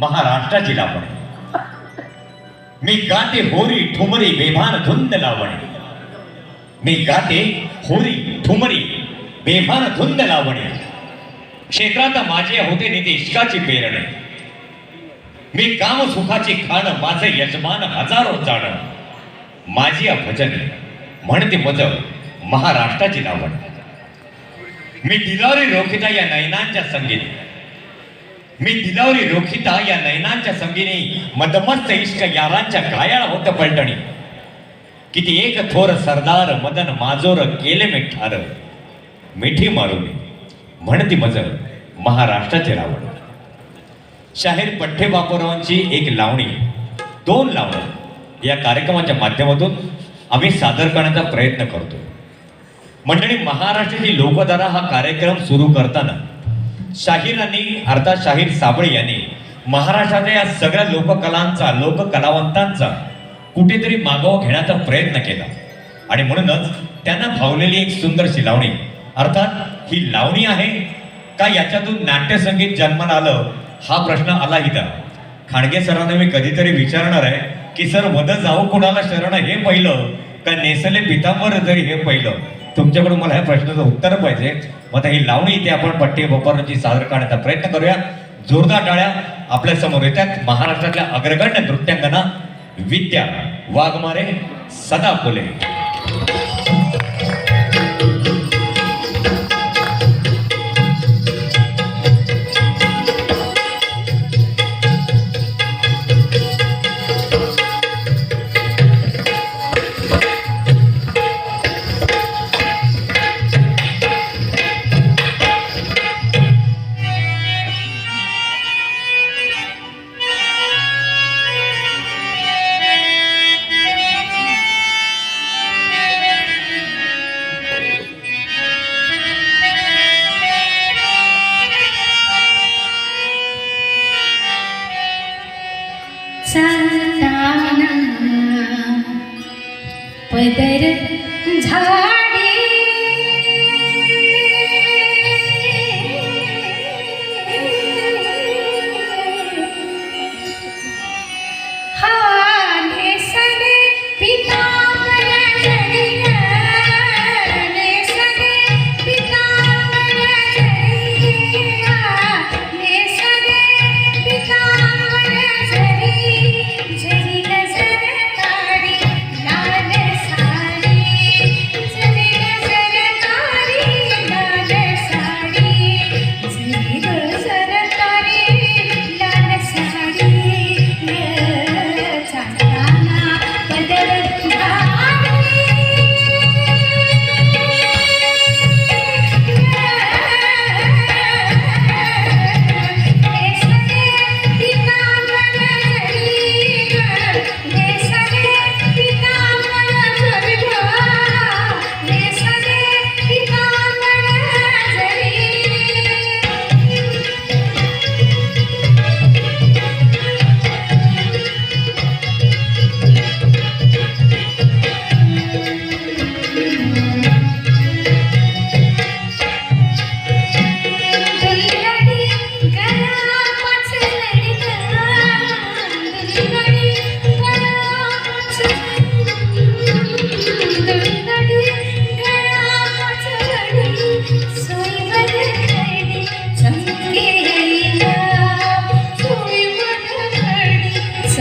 महाराष्ट्राची लावणी. मी गाते होरी ठुमरी बेभान धुंद लावणे. मी गाते होरी ठुमरी बेभान धुंद लावणे. क्षेत्रात माझे होते निधी पेरणे. मी काम सुखाची खाण माझे यजमान हजारो जाण. माझी भजन म्हणते मज महाराष्ट्राची लावण. मी दिलावरी रोखिता या नयनांच्या संगीत. मी दिलावरी रोखिता या नयनांच्या संगीने मदमस्त इष्ट यारांच्या घायाळ होत पलटणी. किती एक थोर सरदार मदन माजोर केले मी ठार. मिठी मारून म्हणती मज महाराष्ट्राचे रावण. शाहीर पठ्ठे बापूरावांची एक लावणी दोन लावणी. या कार्यक्रमाच्या माध्यमातून आम्ही सादर करण्याचा प्रयत्न करतो. मंडळी महाराष्ट्राची लोकधारा हा कार्यक्रम सुरू करताना शाहीरांनी अर्थात शाहीर साबळे यांनी महाराष्ट्राच्या या सगळ्या लोककलांचा लोककलावंतांचा कुठेतरी मागोवा घेण्याचा प्रयत्न केला. आणि म्हणूनच त्यांना भावलेली एक सुंदरशी लावणी अर्थात ही लावणी आहे का याच्यातून नाट्यसंगीत जन्माला आलं? हा प्रश्न आला इथं. खाडगे सरांना मी कधीतरी विचारणार आहे की सर वद जाऊ कुणाला शरण हे पहिलं का नेसले पितांबर जरी हे पहिलं? तुमच्याकडून मला ह्या प्रश्नाचं उत्तर पाहिजे. मग आता ही लावणी इथे आपण पट्टी बपरची सादर करण्याचा प्रयत्न करूया. जोरदार टाळ्या आपल्यासमोर येतात. महाराष्ट्रातल्या अग्रगण्य नृत्यांगना विद्या वाघमारे सदा फुले We Wait, they did.